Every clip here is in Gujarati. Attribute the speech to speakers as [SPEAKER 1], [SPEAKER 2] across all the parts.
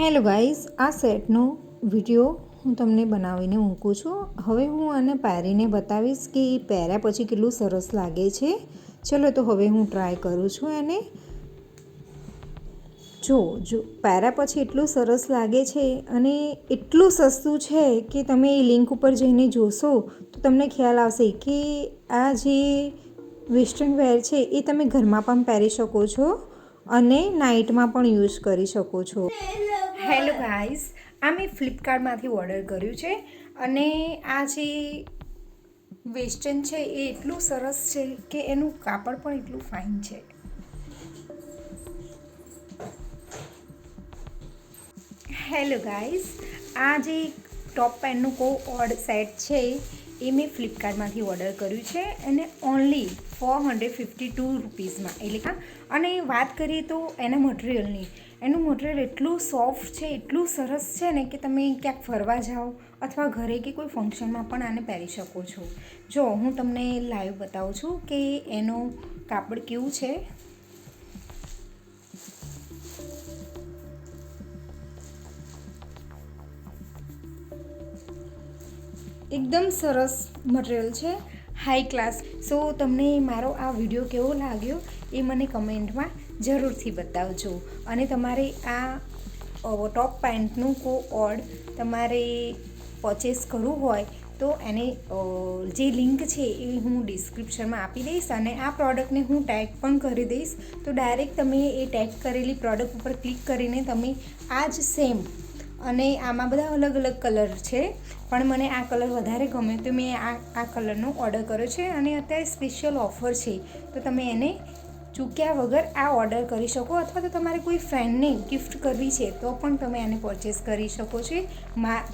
[SPEAKER 1] હેલો ગાઈઝ આ સેટનો વીડિયો હું તમને બનાવીને મૂકું છું. હવે હું આને પહેરીને બતાવીશ કે એ પહેર્યા પછી કેટલું સરસ લાગે છે. ચલો તો હવે હું ટ્રાય કરું છું એને. જો જો, પહેર્યા પછી એટલું સરસ લાગે છે અને એટલું સસ્તું છે કે તમે એ લિંક ઉપર જઈને જોશો તો તમને ખ્યાલ આવશે કે આ જે વેસ્ટર્ન વેર છે એ તમે ઘરમાં પણ પહેરી શકો છો અને નાઇટમાં પણ યુઝ કરી શકો છો. હેલો ગાઈઝ આ મેં ફ્લિપકાર્ટમાંથી ઓર્ડર કર્યું છે અને આ જે વેસ્ટર્ન છે એ એટલું સરસ છે કે એનું કાપડ પણ એટલું ફાઇન છે. હેલો ગાઈઝ આ જે ટોપ પેનનું કો ઓડ સેટ છે એ મેં ફ્લિપકાર્ટમાંથી ઓર્ડર કર્યું છે અને only four hundred fifty two રૂપીઝમાં. એટલે કા અને વાત કરીએ તો એના મટીરિયલની. એનું મટીરિયલ એટલું સોફ્ટ છે, એટલું સરસ છે ને કે તમે ક્યાંક ફરવા જાઓ અથવા ઘરે કે કોઈ ફંક્શનમાં પણ આને પહેરી શકો છો. જો હું તમને લાઈવ બતાવું છું કે એનું કાપડ કેવું છે. એકદમ સરસ મટીરિયલ છે હાઈ ક્લાસ સો તમને મારો આ વીડિયો કેવો લાગ્યો એ મને કમેન્ટમાં જરૂરથી બતાવજો. અને તમારે આ ટોપ પેન્ટનું કો ઓર્ડ તમારે પરચેસ કરવું હોય, તો એને જે લિંક છે એ હું ડિસ્ક્રિપ્શનમાં આપી દઈશ અને આ પ્રોડક્ટને હું ટેગ પણ કરી દઈશ. તો ડાયરેક્ટ તમે એ ટેગ કરેલી પ્રોડક્ટ ઉપર ક્લિક કરીને તમે આ જ સેમ અને આમાં બધા અલગ અલગ કલર છે. પણ મને આ કલર વધારે ગમ્યો તો મેં આ આ કલરનો ઓર્ડર કર્યો છે અને અત્યારે સ્પેશિયલ ઓફર છે. તો તમે એને ચૂક્યા વગર આ ઓર્ડર કરી શકો અથવા તો તમારે કોઈ ફ્રેન્ડને ગિફ્ટ કરવી છે તો પણ તમે આને પરચેસ કરી શકો છો.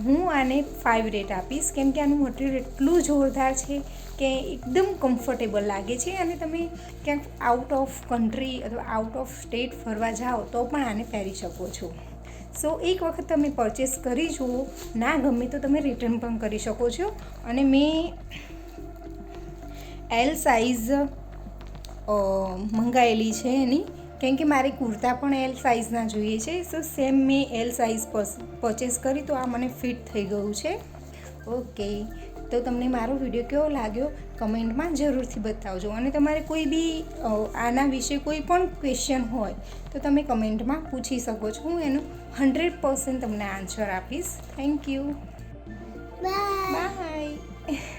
[SPEAKER 1] હું આને ફાઇવ રેટ આપીશ. કેમ કે આનું મટીરિયલ એટલું જોરદાર છે કે એકદમ કમ્ફર્ટેબલ લાગે છે અને તમે ક્યાંક આઉટ ઓફ કન્ટ્રી અથવા આઉટ ઓફ સ્ટેટ ફરવા જાઓ તો પણ આને પહેરી શકો છો. સો એક વખત તમે પરચેસ કરી જુઓ, ના ગમે તો તમે રિટર્ન પણ કરી શકો છો. અને મેં એલ સાઇઝ મંગાવેલી છે એની. કેમ કે મારે કુર્તા પણ એલ સાઇઝના જોઈએ છે. સો સેમ મેં એલ સાઇઝ પરચેસ કરી, તો આ મને ફિટ થઈ ગયું છે. ઓકે તો તમને મારો વીડિયો કેવો લાગ્યો? કમેન્ટમાં જરૂરથી બતાવજો. અને તમારે કોઈ બી આના વિશે કોઈ પણ ક્વેશ્ચન હોય તો તમે કમેન્ટમાં પૂછી શકો છો. હું એનું હંડ્રેડ પર્સન્ટ તમને આન્સર આપીશ. Thank you bye